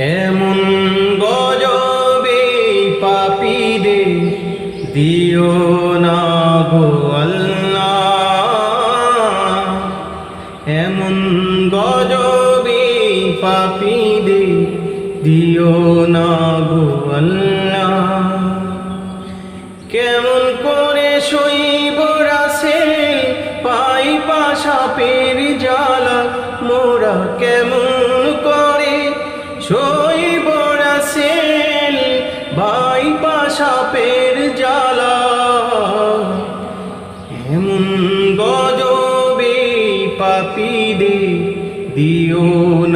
এমন গজবে পাপিরে দিও না গো আল্লাহ। এমন গজবে পাপিরে দিও না গো আল্লাহ। কেমন করে শৈব রাসে পাই পাশাপের জ্বালা, মোরা কেমন পাশাপের জ্বালা। এমন গজবে পাপি দে দিও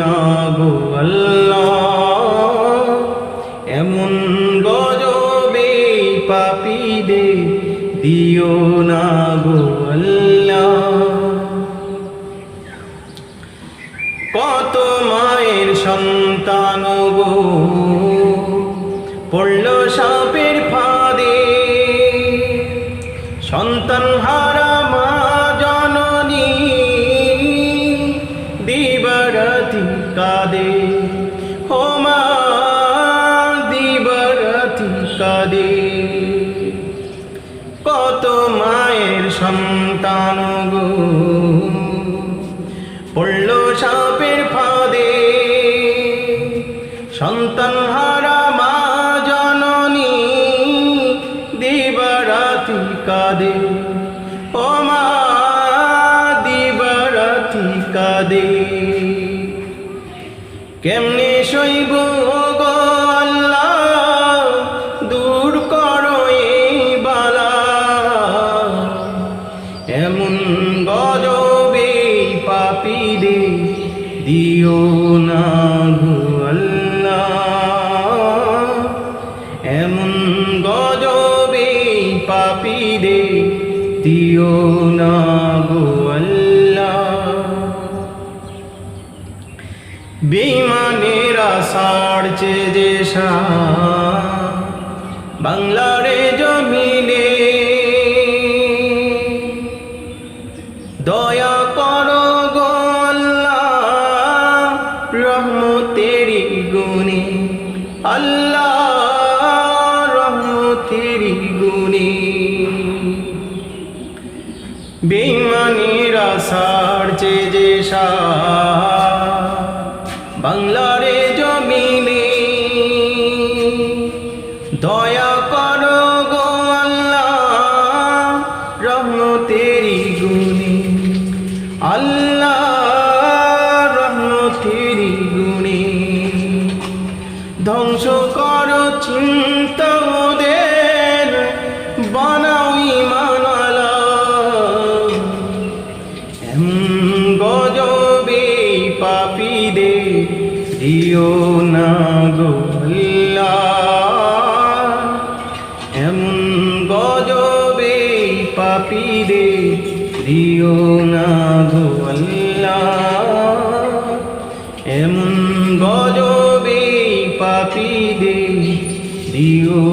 না গো আল্লাহ। এমন গজবে পাপি দে দিও না গো কত মায়ের সন্তান গো। পড়ল সাপের ফাঁদে, সন্তান হারা মা জননী, দিবারাতি কাদে। ও মা, দিবারাতি কাদে। কেমনে শৈব দিও না আল্লাহ। এমন গজবে পাপি দে দিও না আল্লাহ। বেমানেরা সাড়ছে যে বাংলারে রহমতেরি গুণে আল্লাহ রহমতেরি গুণে। বেমানির রাসার যে বাংলারে গজবে পাপি দে দিও না গো আল্লাহ এমন গজবে পাপি দে দিও না গো আল্লাহ এমন গজবে পাপি দে দিও